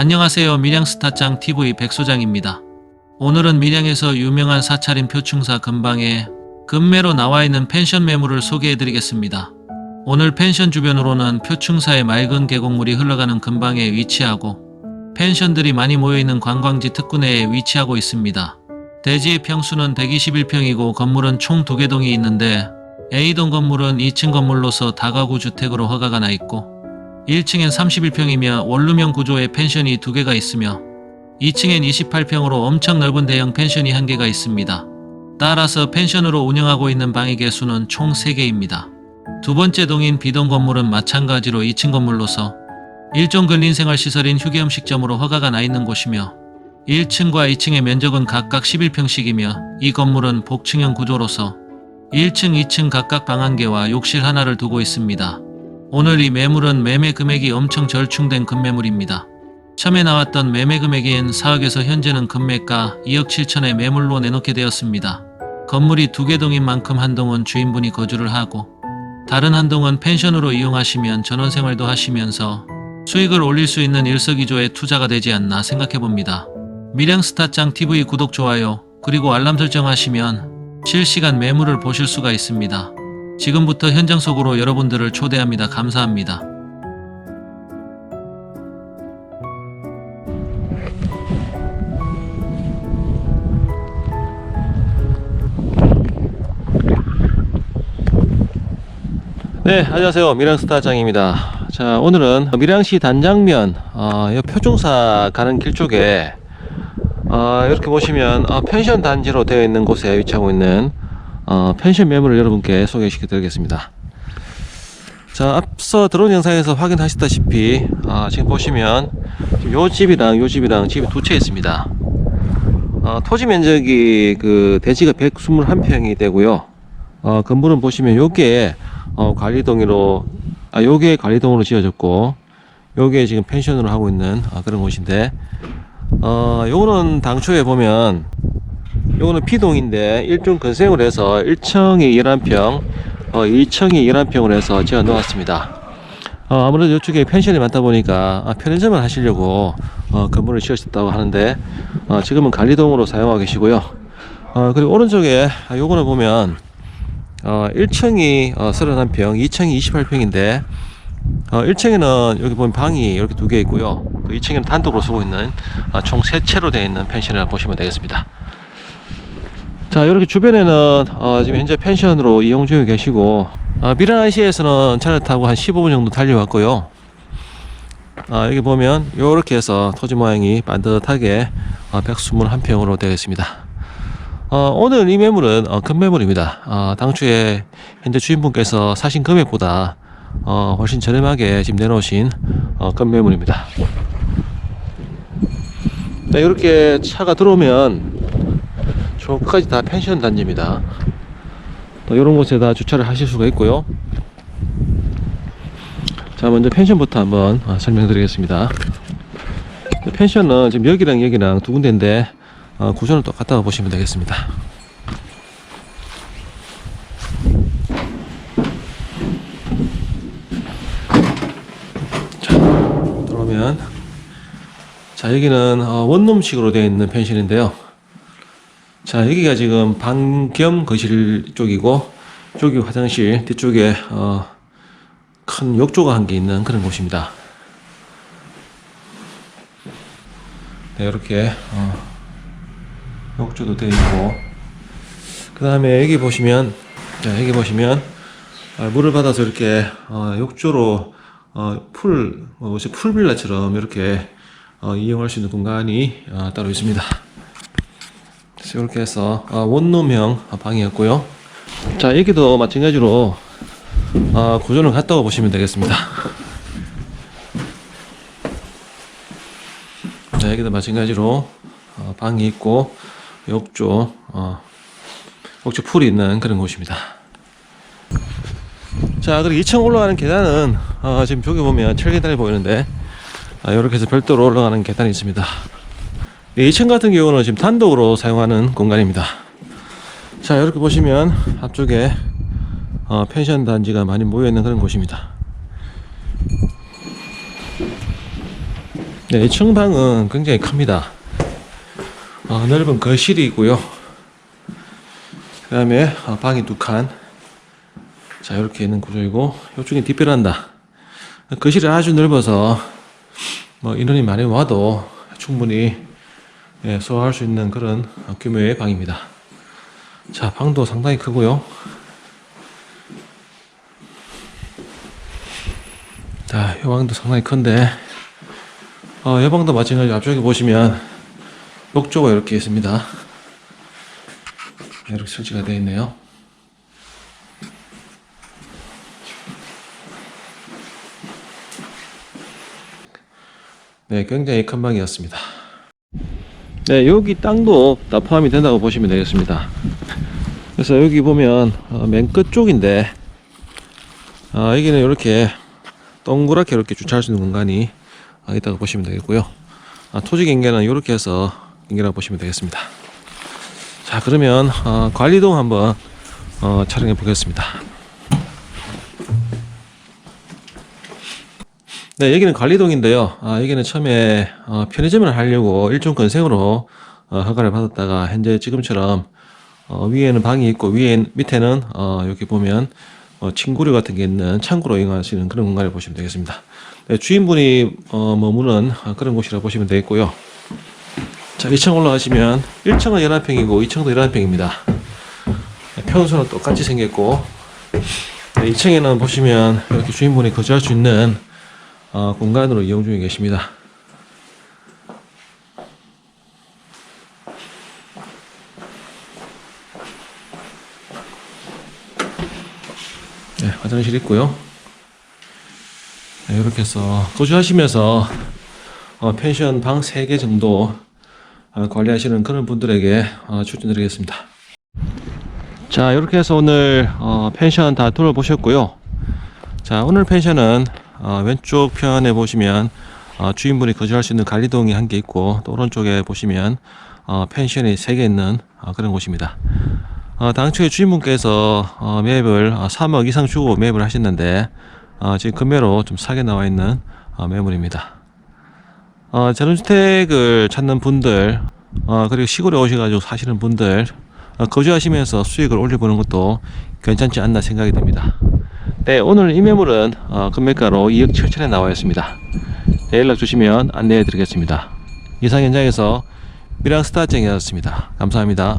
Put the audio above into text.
안녕하세요. 밀양스타짱 TV 백소장입니다. 오늘은 밀양에서 유명한 사찰인 표충사 근방에 금매로 나와 있는 펜션 매물을 소개해 드리겠습니다. 오늘 펜션 주변으로는 표충사의 맑은 계곡물이 흘러가는 근방에 위치하고 펜션들이 많이 모여있는 관광지 특구내에 위치하고 있습니다. 대지의 평수는 121평이고 건물은 총 2개 동이 있는데 A동 건물은 2층 건물로서 다가구 주택으로 허가가 나 있고 1층엔 31평이며 원룸형 구조의 펜션이 2개가 있으며 2층엔 28평으로 엄청 넓은 대형 펜션이 1개가 있습니다. 따라서 펜션으로 운영하고 있는 방의 개수는 총 3개입니다. 두 번째 동인 B동 건물은 마찬가지로 2층 건물로서 일종 근린생활시설인 휴게음식점으로 허가가 나 있는 곳이며 1층과 2층의 면적은 각각 11평씩이며 이 건물은 복층형 구조로서 1층, 2층 각각 방 한 개와 욕실 하나를 두고 있습니다. 오늘 이 매물은 매매 금액이 엄청 절충된 급매물입니다. 처음에 나왔던 매매 금액인 4억에서 현재는 금매가 2억 7천에 매물로 내놓게 되었습니다. 건물이 두 개 동인 만큼 한 동은 주인분이 거주를 하고 다른 한 동은 펜션으로 이용하시면 전원생활도 하시면서 수익을 올릴 수 있는 일석이조의 투자가 되지 않나 생각해 봅니다. 밀양스타짱 TV 구독 좋아요 그리고 알람 설정하시면 실시간 매물을 보실 수가 있습니다. 지금부터 현장 속으로 여러분들을 초대합니다. 감사합니다. 네, 안녕하세요. 밀양스타 장입니다. 자, 오늘은 밀양시 단장면, 어, 이 표중사 가는 길 쪽에, 어, 이렇게 보시면, 어, 펜션 단지로 되어 있는 곳에 위치하고 있는, 어, 펜션 매물을 여러분께 소개시켜 드리겠습니다. 자, 앞서 들어온 영상에서 확인하셨다시피, 어, 지금 보시면, 요 집이랑 요 집이랑 집이 두 채 있습니다. 어, 토지 면적이 그 대지가 121평이 되고요. 어, 건물은 보시면 요게 어, 관리동으로 아 요게 관리동으로 지어졌고 요게 지금 펜션으로 하고 있는 아, 그런 곳인데 어 요거는 당초에 보면 요거는 B동인데 일종 건생을 해서 1층이 11평 어 2층이 11평으로 해서 지어 놓았습니다 어, 아무래도 이쪽에 펜션이 많다 보니까 아, 편의점을 하시려고 어, 건물을 지으셨다고 하는데 어, 지금은 관리동으로 사용하고 계시고요 어, 그리고 오른쪽에 아, 요거는 보면 어, 1층이 어, 31평, 2층이 28평인데 어, 1층에는 여기 보면 방이 이렇게 두 개 있고요. 그 2층에는 단독으로 쓰고 있는 어, 총세 채로 되어 있는 펜션이라고 보시면 되겠습니다. 자, 이렇게 주변에는 어, 지금 현재 펜션으로 이용 중에 계시고 어, 미라나시에서는 차를 타고 한 15분 정도 달려왔고요. 아, 여기 보면 이렇게 해서 토지 모양이 반듯하게 어, 121평으로 되어 있습니다. 어, 오늘 이 매물은 어, 큰 매물입니다. 어, 당초에 현재 주인분께서 사신 금액보다 어, 훨씬 저렴하게 지금 내놓으신 어, 큰 매물입니다. 네, 이렇게 차가 들어오면 저 끝까지 다 펜션 단지입니다. 또 이런 곳에다 주차를 하실 수가 있고요. 자, 먼저 펜션부터 한번 어, 설명드리겠습니다. 펜션은 지금 여기랑 여기랑 두 군데인데 어, 구조는 똑같다고 보시면 되겠습니다. 자, 자 여기는 어, 원룸식으로 되어 있는 펜션인데요. 자 여기가 지금 방 겸 거실 쪽이고 쪽이 화장실 뒤쪽에 어, 큰 욕조가 한 개 있는 그런 곳입니다. 네, 이렇게 어, 욕조도 되어 있고 그 다음에 여기 보시면 자 여기 보시면 아, 물을 받아서 이렇게 어, 욕조로 어, 풀 어, 풀빌라처럼 이렇게 어, 이용할 수 있는 공간이 어, 따로 있습니다. 이렇게 해서 어, 원룸형 방이었고요. 자 여기도 마찬가지로 어, 구조는 같다고 보시면 되겠습니다. 자 여기도 마찬가지로 어, 방이 있고 욕조 어, 욕조 풀이 있는 그런 곳입니다. 자 그리고 2층 올라가는 계단은 어, 지금 저기 보면 철계단이 보이는데 아, 이렇게 해서 별도로 올라가는 계단이 있습니다. 2층 같은 경우는 지금 단독으로 사용하는 공간입니다. 자 이렇게 보시면 앞쪽에 어, 펜션 단지가 많이 모여 있는 그런 곳입니다. 네, 2층 방은 굉장히 큽니다. 어, 넓은 거실이 있고요. 그 다음에 어, 방이 두 칸. 자, 이렇게 있는 구조이고, 이쪽에 뒷베란다. 거실이 아주 넓어서, 뭐, 인원이 많이 와도 충분히 예, 소화할 수 있는 그런 어, 규모의 방입니다. 자, 방도 상당히 크고요. 자, 이 방도 상당히 큰데, 어, 이 방도 마찬가지로 앞쪽에 보시면, 욕조가 이렇게 있습니다. 네, 이렇게 설치가 되어 있네요. 네, 굉장히 큰 방이었습니다. 네, 여기 땅도 다 포함이 된다고 보시면 되겠습니다. 그래서 여기 보면 어, 맨 끝 쪽인데 아, 여기는 이렇게 동그랗게 이렇게 주차할 수 있는 공간이 어, 있다고 보시면 되겠고요. 아, 토지 경계는 이렇게 해서 경계라고 보시면 되겠습니다. 자, 그러면 어, 관리동 한번 어, 촬영해 보겠습니다. 네, 여기는 관리동인데요. 아, 여기는 처음에 어, 편의점을 하려고 일종 건생으로 어, 허가를 받았다가 현재 지금처럼 어, 위에는 방이 있고 위에 밑에는 어, 여기 보면 어, 침구류 같은 게 있는 창고로 이용하시는 그런 공간을 보시면 되겠습니다. 네, 주인분이 어, 머무는 어, 그런 곳이라 보시면 되겠고요. 자, 2층 올라가시면 1층은 11평이고 2층도 11평입니다. 평수는 똑같이 생겼고 네, 2층에는 보시면 이렇게 주인분이 거주할 수 있는 어, 공간으로 이용 중에 계십니다. 네, 화장실 있고요. 네, 이렇게 해서 거주하시면서 어, 펜션 방 3개 정도 어, 관리하시는 그런 분들에게 어, 추천드리겠습니다. 자, 이렇게 해서 오늘 어, 펜션 다 둘러보셨고요. 자, 오늘 펜션은 어, 왼쪽 편에 보시면 어, 주인분이 거주할 수 있는 관리동이 한 개 있고 또 오른쪽에 보시면 어, 펜션이 세 개 있는 어, 그런 곳입니다. 어, 당초에 주인분께서 어, 매입을 어, 3억 이상 주고 매입을 하셨는데 어, 지금 금매로 좀 싸게 나와 있는 어, 매물입니다. 어, 전원주택을 찾는 분들 어, 그리고 시골에 오셔가지고 사시는 분들 어, 거주하시면서 수익을 올려보는 것도 괜찮지 않나 생각이 듭니다. 네, 오늘 이 매물은 어, 금매가로 2억 7천에 나와 있습니다. 네, 연락 주시면 안내해 드리겠습니다. 이상 현장에서 미랑스타쟁이었습니다. 감사합니다.